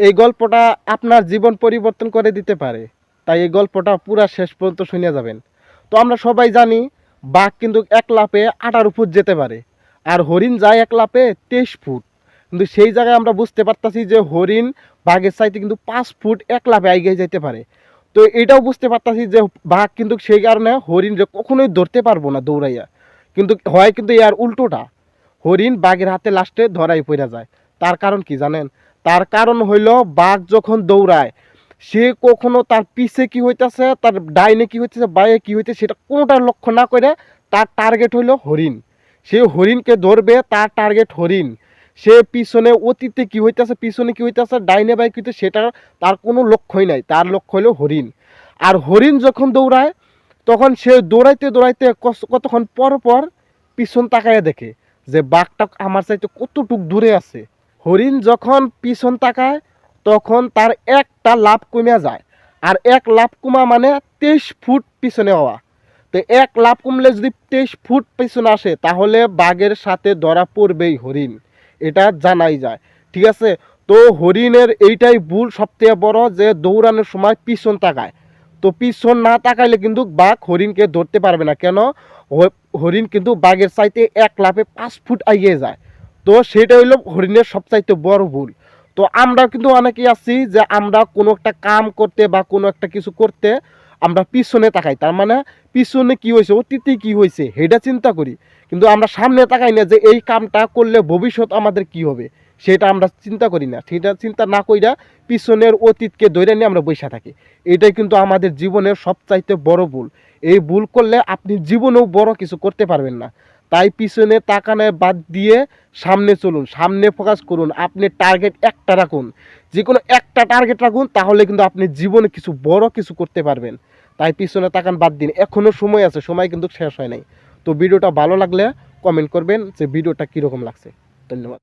এই গল্পটা আপনার জীবন পরিবর্তন করে দিতে পারে। তাই এই গল্পটা পুরা শেষ পর্যন্ত শুনে যাবেন। তো আমরা সবাই জানি, বাঘ কিন্তু এক লাপে আঠারো ফুট যেতে পারে। আর হরিণ যায় এক লাপে তেইশ ফুট। কিন্তু সেই জায়গায় আমরা বুঝতে পারতাছি যে হরিণ বাঘের চাইতে কিন্তু পাঁচ ফুট এক লাপে এগিয়ে যেতে পারে। তো এটাও বুঝতে পারতাছি যে বাঘ কিন্তু সেই কারণে হরিণ যে কখনোই ধরতে পারব না দৌড়াইয়া। কিন্তু হয় কিন্তু এর উল্টোটা। হরিণ বাঘের হাতে লাস্টে ধরাই পড়ে যায়। তার কারণ কি জানেন? তার কারণ হইল বাঘ যখন দৌড়ায়, সে কখনো তার পিছে কি হইতেছে, তার ডাইনে কি হইতেছে বাইরে কি হইতেছে, সেটা কোনোটার লক্ষ্য না করে তার টার্গেট হইল হরিণ। সে হরিণকে ধরবে, তার টার্গেট হরিণ। সে পিছনে অতীতে কি হইতেছে, পিছনে কি হইতেছে, ডাইনে বাই কি হইতেছে সেটা তার কোনো লক্ষ্যই নাই। তার লক্ষ্য হলো হরিণ। আর হরিণ যখন দৌড়ায়, তখন সে দৌড়াইতে দৌড়াইতে কতক্ষণ পর পর পিছন তাকায় দেখে যে বাঘটা আমার চাইতে কতটুক দূরে আছে। হরিণ যখন পিছন তাকায়, তখন তার একটা লাভ কমে যায়। আর এক লাভ কমা মানে তেইশ ফুট পিছনে হওয়া। তো এক লাভ কমলে যদি তেইশ ফুট পিছনে আসে, তাহলে বাঘের সাথে ধরা পড়বেই হরিণ। এটা জানাই যায়। ঠিক আছে? তো হরিণের এইটাই ভুল সবথেকে বড় যে দৌড়ানোর সময় পিছন তাকায়। তো পিছন না তাকাইলে কিন্তু বাঘ হরিণকে ধরতে পারবে না। কেন? হরিণ কিন্তু বাঘের চাইতে এক লাফে পাঁচ ফুট এগিয়ে যায়। তো সেটা হইল হরিণের সবচাইতে বড় ভুল। তো আমরা কিন্তু অনেকেই আছি যে আমরা কোনো একটা কাম করতে বা কোনো একটা কিছু করতে আমরা পিছনে তাকাই। তার মানে পিছনে কি হয়েছে, অতীতে কি হয়েছে সেটা চিন্তা করি। কিন্তু আমরা সামনে তাকাই না যে এই কামটা করলে ভবিষ্যৎ আমাদের কি হবে, সেটা আমরা চিন্তা করি না। সেটা চিন্তা না কইরা পিছনের অতীতকে ধরে নিয়ে আমরা বসে থাকি। এটাই কিন্তু আমাদের জীবনের সবচাইতে বড় ভুল। এই ভুল করলে আপনি জীবনেও বড় কিছু করতে পারবেন না। তাই পিছনে তাকানে বাদ দিয়ে সামনে চলুন, সামনে ফোকাস করুন, আপনি টার্গেট একটা রাখুন। যে কোনো একটা টার্গেট রাখুন, তাহলে কিন্তু আপনি জীবনে কিছু বড় কিছু করতে পারবেন। তাই পিছনে তাকান, বাদ দিন। এখনও সময় আছে, সময় কিন্তু শেষ হয় নাই। তো ভিডিওটা ভালো লাগলে কমেন্ট করবেন যে ভিডিওটা কীরকম লাগছে। ধন্যবাদ।